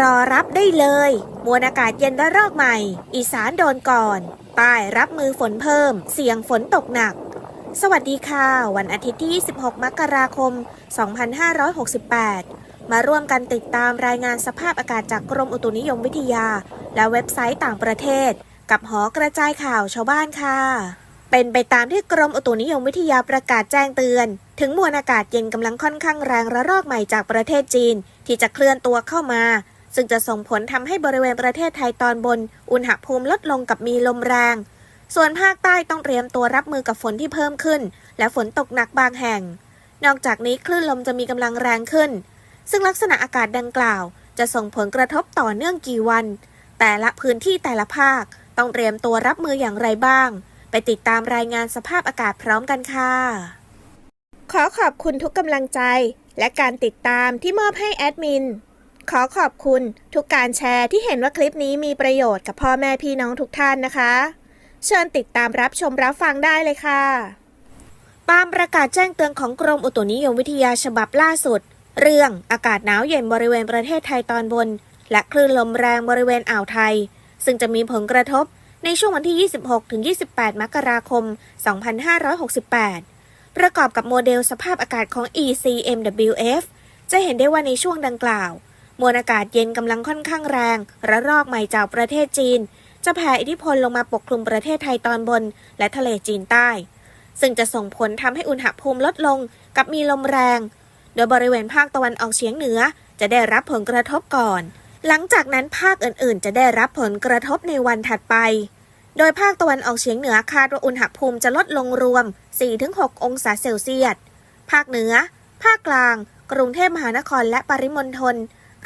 รอรับได้เลย มวลอากาศเย็นระลอกใหม่ อีสานโดนก่อนใต้รับมือฝนเพิ่ม เสี่ยงฝนตกหนัก สวัสดีค่ะ วันอาทิตย์ที่ 26 มกราคม 2568 มาร่วมกันติดตามรายงานสภาพอากาศจากกรมอุตุนิยมวิทยา และเว็บไซต์ต่างประเทศ กับหอกระจายข่าวชาวบ้านค่ะ เป็นไปตามที่กรมอุตุนิยมวิทยาประกาศแจ้งเตือนถึงมวลอากาศเย็นกำลังค่อนข้างแรงระลอกใหม่จากประเทศจีน ที่จะเคลื่อนตัวเข้ามา ซึ่งจะส่งผลทำให้บริเวณประเทศไทยตอนบน อุณหภูมิลดลงกับมีลมแรง ส่วนภาคใต้ต้องเตรียมตัวรับมือกับฝนที่เพิ่มขึ้น และฝนตกหนักบางแห่ง นอกจากนี้คลื่นลมจะมีกำลังแรงขึ้น ซึ่งลักษณะอากาศดังกล่าว จะส่งผลกระทบต่อเนื่องกี่วัน แต่ละพื้นที่แต่ละภาค ต้องเตรียมตัวรับมืออย่างไรบ้าง ไปติดตามรายงานสภาพอากาศพร้อมกันค่ะ ขอขอบคุณทุกกำลังใจ และการติดตามที่มอบให้แอดมิน ขอขอบคุณทุกการแชร์ที่เห็นว่าคลิปนี้มีประโยชน์กับพ่อแม่พี่น้องทุกท่านนะคะ เชิญติดตามรับชมรับฟังได้เลยค่ะ ตามประกาศแจ้งเตือนของกรมอุตุนิยมวิทยาฉบับล่าสุด เรื่องอากาศหนาวเย็นบริเวณประเทศไทยตอนบน และคลื่นลมแรงบริเวณอ่าวไทย ซึ่งจะมีผลกระทบในช่วงวันที่ 26-28 มกราคม 2568 ประกอบกับโมเดลสภาพอากาศของ ECMWF จะเห็นได้ว่าในช่วงดังกล่าว มวลอากาศเย็นกำลังค่อนข้างแรง ระลอกใหม่จากประเทศจีน จะแผ่อิทธิพลลงมาปกคลุมประเทศไทยตอนบน และทะเลจีนใต้ ซึ่งจะส่งผลทำให้อุณหภูมิลดลงกับมีลมแรง โดยบริเวณภาคตะวันออกเฉียงเหนือ จะได้รับผลกระทบก่อน หลังจากนั้นภาคอื่นๆ จะได้รับผลกระทบในวันถัดไป โดยภาคตะวันออกเฉียงเหนือคาดว่าอุณหภูมิจะลดลงรวม 4-6 องศาเซลเซียส ภาคเหนือ ภาคกลาง กรุงเทพมหานครและปริมณฑล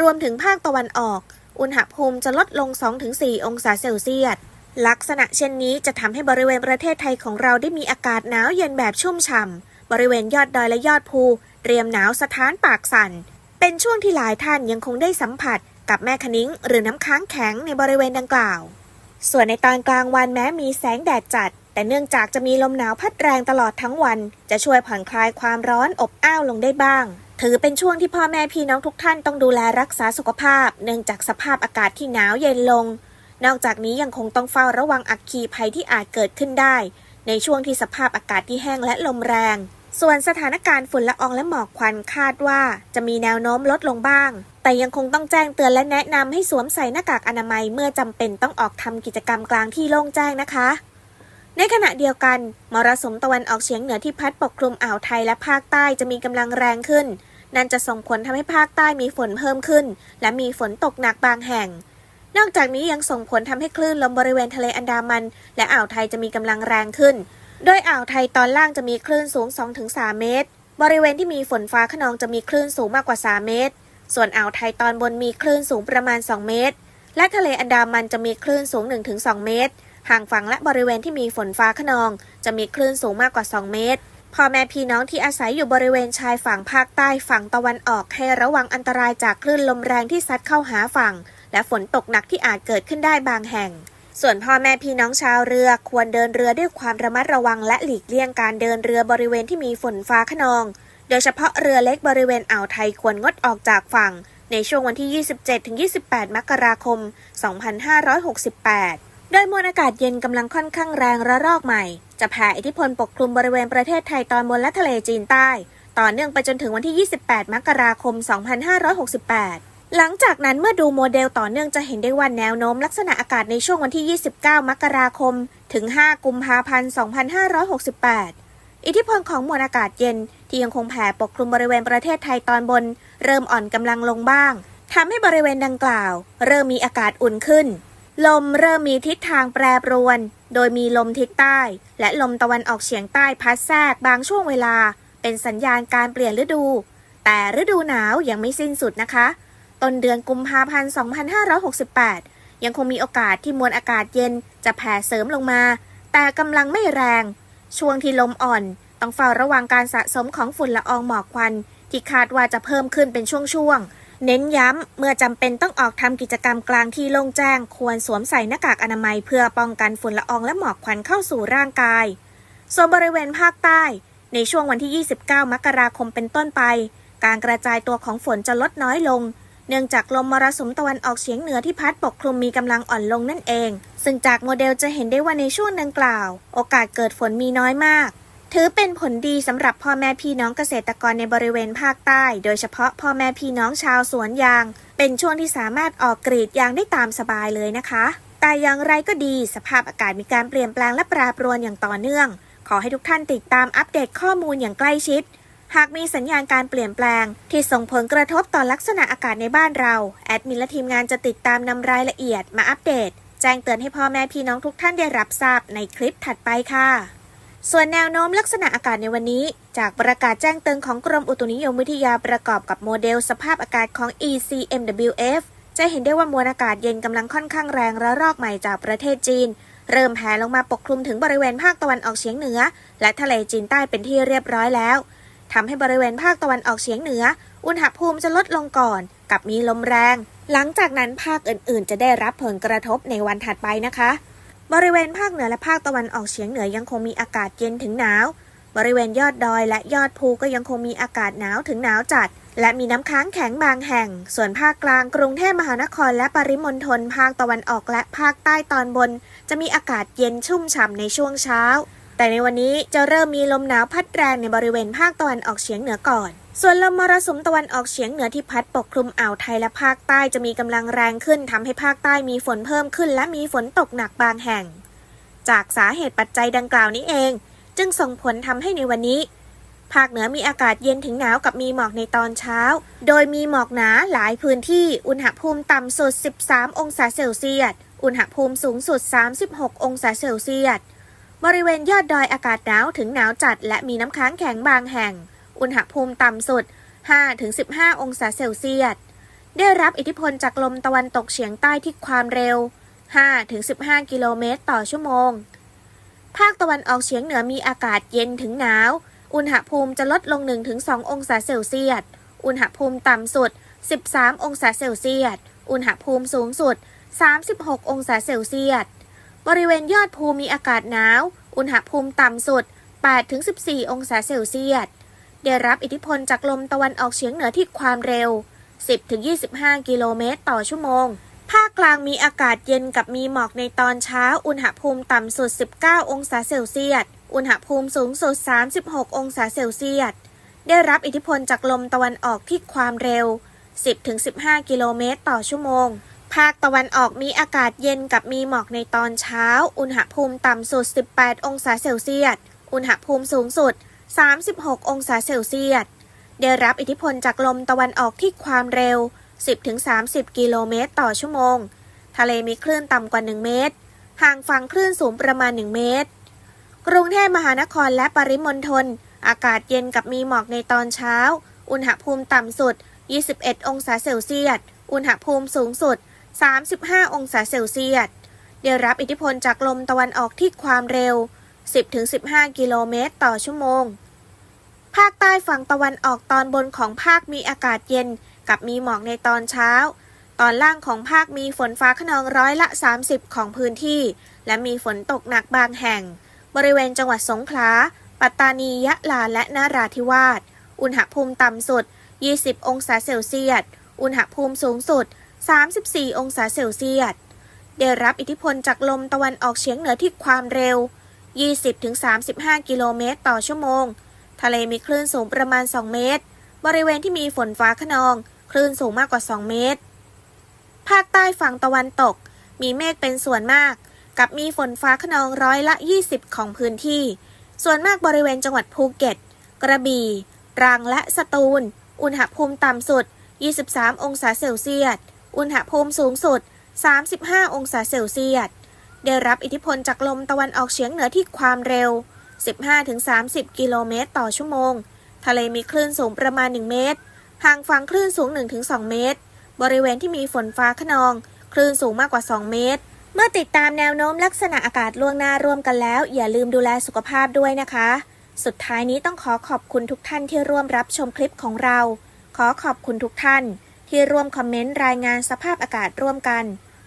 รวมถึงภาคตะวันออก อุณหภูมิจะลดลง 2-4 องศาเซลเซียส ลักษณะเช่นนี้จะทำให้บริเวณประเทศไทยของเราได้มีอากาศหนาวเย็นแบบชุ่มฉ่ำ บริเวณยอดดอยและยอดภูเตรียมหนาวสถานปากสั่น เป็นช่วงที่หลายท่านยังคงได้สัมผัส กับแม่คะนิ้ง หรือน้ำค้างแข็งในบริเวณดังกล่าว ส่วนในตอนกลางวันแม้มีแสงแดดจัด แต่เนื่องจากจะมีลมหนาวพัดแรงตลอดทั้งวัน จะช่วยผ่อนคลายความร้อนอบอ้าวลงได้บ้าง ถือเป็นช่วงที่พ่อแม่พี่น้องทุกท่านต้องดูแลรักษาสุขภาพ เนื่องจากสภาพอากาศที่หนาวเย็นลง นอกจากนี้ยังคงต้องเฝ้าระวังอัคคีภัยที่อาจเกิดขึ้นได้ ในช่วงที่สภาพอากาศที่แห้งและลมแรง ส่วนสถานการณ์ฝุ่นละอองและหมอกควันคาดว่า จะมีแนวโน้มลดลงบ้าง แต่ยังคงต้องแจ้งเตือนและแนะนำให้สวมใส่หน้ากากอนามัยเมื่อจำเป็นต้องออกทำกิจกรรมกลางที่โล่งแจ้งนะคะในขณะเดียวกัน มรสุมตะวันออกเฉียงเหนือที่พัดปกคลุมอ่าวไทยและภาคใต้จะมีกำลังแรงขึ้น นั่นจะส่งผลทำให้ภาคใต้มีฝนเพิ่มขึ้น และมีฝนตกหนักบางแห่ง นอกจากนี้ยังส่งผลทำให้คลื่นลมบริเวณทะเลอันดามัน และอ่าวไทยจะมีกำลังแรงขึ้น โดยอ่าวไทยตอนล่างจะมีคลื่นสูง 2-3 เมตร บริเวณที่มีฝนฟ้าขนองจะมีคลื่นสูงมากกว่า 3 เมตร ส่วนอ่าวไทยตอนบนมีคลื่นสูงประมาณ 2 เมตร และทะเลอันดามันจะมีคลื่นสูง 1-2 เมตร ห่างฝั่งและบริเวณที่มีฝนฟ้าขนอง จะมีคลื่นสูงมากกว่า 2 เมตร พ่อแม่พี่น้องที่อาศัยอยู่บริเวณชายฝั่งภาคใต้ฝั่งตะวันออกให้ระวังอันตรายจากคลื่นลมแรงที่ซัดเข้าหาฝั่ง และฝนตกหนักที่อาจเกิดขึ้นได้บางแห่ง ส่วนพ่อแม่พี่น้องชาวเรือควรเดินเรือด้วยความระมัดระวังและหลีกเลี่ยงการเดินเรือบริเวณที่มีฝนฟ้าขนอง โดยเฉพาะเรือเล็กบริเวณอ่าวไทยควรงดออกจากฝั่ง ในช่วงวันที่ 27-28 มกราคม 2568 โดยมวลอากาศเย็นกำลังค่อนข้างแรงระลอกใหม่ จะแผ่อิทธิพลปกคลุมบริเวณประเทศไทยตอนบนและทะเลจีนใต้ ต่อเนื่องไปจนถึงวันที่ 28 มกราคม 2568หลังจากนั้นเมื่อดูโมเดลต่อเนื่องจะเห็นได้ว่าแนวโน้มลักษณะอากาศในช่วงวันที่ 29 มกราคม ถึง 5 กุมภาพันธ์ 2568 อิทธิพลของมวลอากาศเย็น ที่ยังคงแผ่ปกคลุมบริเวณประเทศไทยตอนบน เริ่มอ่อนกำลังลงบ้าง ทำให้บริเวณดังกล่าว เริ่มมีอากาศอุ่นขึ้น ลมเริ่มมีทิศทางแปรปรวน โดยมีลมทิศใต้ และลมตะวันออกเฉียงใต้พัดแทรกบางช่วงเวลา เป็นสัญญาณการเปลี่ยนฤดู แต่ฤดูหนาวยังไม่สิ้นสุดนะคะ ต้นเดือนกุมภาพันธ์ 2568 ยังคงมีโอกาสที่มวลอากาศเย็นจะแผ่เสริมลงมา แต่กำลังไม่แรง ช่วงที่ลมอ่อน ต้องเฝ้าระวังการสะสมของฝุ่นละอองหมอกควัน ที่คาดว่าจะเพิ่มขึ้นเป็นช่วงๆ เน้นย้ำ เมื่อจำเป็นต้องออกทำกิจกรรมกลางที่โล่งแจ้ง ควรสวมใส่หน้ากากอนามัยเพื่อป้องกันฝุ่นละอองและหมอกควันเข้าสู่ร่างกาย ส่วนบริเวณภาคใต้ ในช่วงวันที่ 29 มกราคมเป็นต้นไป การกระจายตัวของฝนจะลดน้อยลง เนื่องจากลมมรสุมตะวันออกเฉียงเหนือที่พัดปกคลุมมีกำลังอ่อนลงนั่นเอง ซึ่งจากโมเดลจะเห็นได้ว่าในช่วงดังกล่าว โอกาสเกิดฝนมีน้อยมาก ถือเป็นผลดีสำหรับพ่อแม่พี่น้องเกษตรกรในบริเวณภาคใต้ โดยเฉพาะพ่อแม่พี่น้องชาวสวนยาง เป็นช่วงที่สามารถออกกรีดยางได้ตามสบายเลยนะคะ แต่อย่างไรก็ดีสภาพอากาศมีการเปลี่ยนแปลงและปรปรวนอย่างต่อเนื่อง ขอให้ทุกท่านติดตามอัปเดตข้อมูลอย่างใกล้ชิด หากมีสัญญาณการเปลี่ยนแปลง ที่ส่งผลกระทบต่อลักษณะอากาศในบ้านเราแอดมินและทีมงานจะติดตามนำรายละเอียดมาอัปเดต แจ้งเตือนให้พ่อแม่พี่น้องทุกท่านได้รับทราบในคลิปถัดไปค่ะ ส่วนแนวโน้มลักษณะอากาศในวันนี้ จากประกาศแจ้งเตือนของกรมอุตุนิยมวิทยาประกอบกับโมเดลสภาพอากาศของ ECMWF จะเห็นได้ว่ามวลอากาศเย็นกำลังค่อนข้างแรงระลอกใหม่จากประเทศจีน เริ่มแผ่ลงมาปกคลุมถึงบริเวณภาคตะวันออกเฉียงเหนือ และทะเลจีนใต้เป็นที่เรียบร้อยแล้วทำให้บริเวณภาคตะวันออกเฉียงเหนือ อุณหภูมิจะลดลงก่อน กับมีลมแรง หลังจากนั้นภาคอื่นๆ จะได้รับผลกระทบในวันถัดไปนะคะ บริเวณภาคเหนือและภาคตะวันออกเฉียงเหนือยังคงมีอากาศเย็นถึงหนาว บริเวณยอดดอยและยอดภูก็ยังคงมีอากาศหนาวถึงหนาวจัด และมีน้ำค้างแข็งบางแห่ง ส่วนภาคกลางกรุงเทพมหานครและปริมณฑลภาคตะวันออกและภาคใต้ตอนบน จะมีอากาศเย็นชุ่มฉ่ำในช่วงเช้า แต่ในวันนี้จะเริ่มมีลมหนาวพัดแรงในบริเวณภาคตะวันออกเฉียงเหนือก่อน ส่วนลมมรสุมตะวันออกเฉียงเหนือที่พัดปกคลุมอ่าวไทยและภาคใต้จะมีกำลังแรงขึ้นทำให้ภาคใต้มีฝนเพิ่มขึ้น และมีฝนตกหนักบางแห่ง จากสาเหตุปัจจัยดังกล่าวนี้เอง จึงส่งผลทำให้ในวันนี้ ภาคเหนือมีอากาศเย็นถึงหนาวกับมีหมอกในตอนเช้า โดยมีหมอกหนาหลายพื้นที่อุณหภูมิต่ำสุด 13 องศาเซลเซียส อุณหภูมิสูงสุด 36 องศาเซลเซียส บริเวณยอดดอยอากาศหนาวถึงหนาวจัด และมีน้ำค้างแข็งบางแห่ง อุณหภูมิต่ำสุด 5-15 องศาเซลเซียส ได้รับอิทธิพลจากลมตะวันตกเฉียงใต้ที่ความเร็ว 5-15 กิโลเมตรต่อชั่วโมง ภาคตะวันออกเฉียงเหนือมีอากาศเย็นถึงหนาว อุณหภูมิจะลดลง 1-2 องศาเซลเซียส อุณหภูมิต่ำสุด 13 องศาเซลเซียส อุณหภูมิสูงสุด 36 องศาเซลเซียส บริเวณยอดภูมีอากาศหนาว อุณหภูมิต่ำสุด 8-14 องศาเซลเซียส ได้รับอิทธิพลจากลมตะวันออกเฉียงเหนือที่ความเร็ว 10-25 กิโลเมตรต่อชั่วโมง ภาคกลางมีอากาศเย็นกับมีหมอกในตอนเช้า อุณหภูมิต่ำสุด 19 องศาเซลเซียส อุณหภูมิสูงสุด 36 องศาเซลเซียส ได้รับอิทธิพลจากลมตะวันออกที่ความเร็ว 10-15 กิโลเมตรต่อชั่วโมง ภาคตะวันออกมีอากาศเย็นกับมีหมอกในตอนเช้า อุณหภูมิต่ำสุด 18 องศาเซลเซียส อุณหภูมิสูงสุด 36 องศาเซลเซียส ได้รับอิทธิพลจากลมตะวันออกที่ความเร็ว 10-30 กิโลเมตรต่อชั่วโมง ทะเลมีคลื่นต่ำกว่า 1 เมตร ห่างฝั่งคลื่นสูงประมาณ 1 เมตร กรุงเทพมหานครและปริมณฑล อากาศเย็นกับมีหมอกในตอนเช้า อุณหภูมิต่ำสุด 21 องศาเซลเซียส อุณหภูมิสูงสุด 35 องศาเซลเซียส ได้รับอิทธิพลจากลมตะวันออกที่ความเร็ว 10-15 กิโลเมตรต่อชั่วโมง ภาคใต้ฝั่งตะวันออกตอนบนของภาคมีอากาศเย็น กับมีหมอกในตอนเช้า ตอนล่างของภาคมีฝนฟ้าขนองร้อยละ 30 ของพื้นที่ และมีฝนตกหนักบางแห่ง บริเวณจังหวัดสงขลา ปัตตานี ยะลา และนาราธิวาส อุณหภูมิต่ำสุด 20 องศาเซลเซียส อุณหภูมิสูงสุด 34 องศาเซลเซียส ได้รับอิทธิพลจากลมตะวันออกเฉียงเหนือที่ความเร็ว 20-35 กิโลเมตรต่อชั่วโมง ทะเลมีคลื่นสูงประมาณ 2 เมตร บริเวณที่มีฝนฟ้าขนอง คลื่นสูงมากกว่า 2 เมตร ภาคใต้ฝั่งตะวันตก มีเมฆเป็นส่วนมาก กับมีฝนฟ้าขนองร้อยละ 20 ของพื้นที่ ส่วนมากบริเวณจังหวัดภูเก็ต กระบี่ตรังและสตูล อุณหภูมิต่ำสุด 23 องศาเซลเซียส อุณหภูมิสูงสุด 35 องศาเซลเซียส ได้รับอิทธิพลจากลมตะวันออกเฉียงเหนือที่ความเร็ว 15-30 กิโลเมตรต่อชั่วโมง ทะเลมีคลื่นสูงประมาณ 1 เมตร ห่างฝั่งคลื่นสูง 1-2 เมตร บริเวณที่มีฝนฟ้าขนอง คลื่นสูงมากกว่า 2 เมตร เมื่อติดตามแนวโน้มลักษณะอากาศล่วงหน้าร่วมกันแล้ว อย่าลืมดูแลสุขภาพด้วยนะคะ สุดท้ายนี้ต้องขอขอบคุณทุกท่านที่ร่วมรับชมคลิปของเรา ขอขอบคุณทุกท่าน ที่ร่วมคอมเมนต์รายงานสภาพอากาศร่วมกัน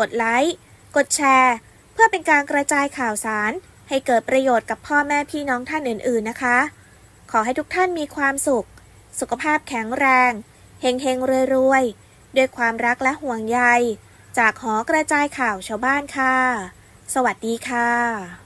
กดไลค์ กดแชร์ เพื่อเป็นการกระจายข่าวสาร ให้เกิดประโยชน์กับพ่อแม่พี่น้องท่านอื่นๆนะคะ ขอให้ทุกท่านมีความสุข สุขภาพแข็งแรง เฮงเฮงรวยรวยๆด้วยความรักและห่วงใย จากหอกระจายข่าวชาวบ้านค่ะ สวัสดีค่ะ